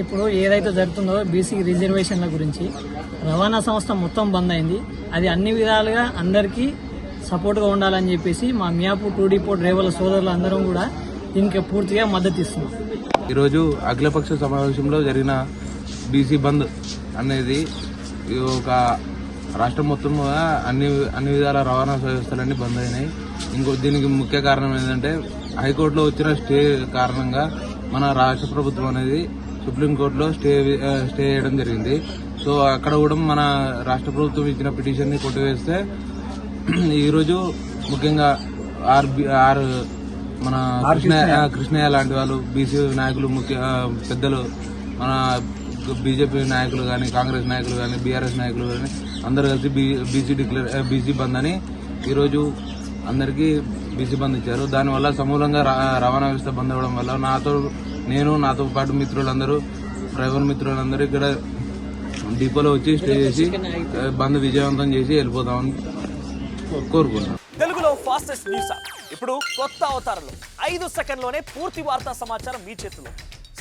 ఇప్పుడు ఏదైతే జరుగుతుందో బీసీ రిజర్వేషన్ల గురించి రవాణా సంస్థ మొత్తం బంద్ అయింది. అది అన్ని విధాలుగా అందరికీ సపోర్ట్గా ఉండాలని చెప్పేసి మా మియాపూర్ టూ డిపో డ్రైవర్ల సోదరులు అందరం కూడా దీనికి పూర్తిగా మద్దతు ఇస్తున్నాం. ఈరోజు అఖిలపక్ష సమావేశంలో జరిగిన బీసీ బంద్ అనేది ఒక రాష్ట్రం మొత్తం అన్ని అన్ని విధాల రవాణా వ్యవస్థలన్నీ బంద్ అయినాయి. ఇంకో దీనికి ముఖ్య కారణం ఏంటంటే హైకోర్టులో వచ్చిన స్టే కారణంగా మన రాష్ట్ర ప్రభుత్వం అనేది సుప్రీంకోర్టులో స్టే స్టే చేయడం జరిగింది. సో అక్కడ కూడా మన రాష్ట్ర ప్రభుత్వం ఇచ్చిన పిటిషన్ని కొట్టివేస్తే ఈరోజు ముఖ్యంగా ఆర్ ఆర్ మన కృష్ణ కృష్ణయ్య లాంటి వాళ్ళు బీసీ నాయకులు ముఖ్య పెద్దలు మన బీజేపీ నాయకులు కానీ కాంగ్రెస్ నాయకులు కానీ బీఆర్ఎస్ నాయకులు కానీ అందరు కలిసి బీసీ డిక్లేర్ బీసీ బంద్ అని ఈరోజు అందరికీ బీసీ బంద్ ఇచ్చారు. దానివల్ల సమూలంగా రవాణా వ్యవస్థ బంద్ అవ్వడం వల్ల నాతో నేను నాతో పాటు మిత్రులందరూ డ్రైవర్ మిత్రులందరూ ఇక్కడ డిపోలో వచ్చి స్టే చేసి బంద్ విజయవంతం చేసి వెళ్ళిపోతామని కోరుకున్నాను తెలుగులో ఫాస్టెస్ట్ న్యూస్ ఇప్పుడు కొత్త అవతారంలో. ఐదు సెకండ్లోనే పూర్తి వార్తా సమాచారం మీ చేతిలో.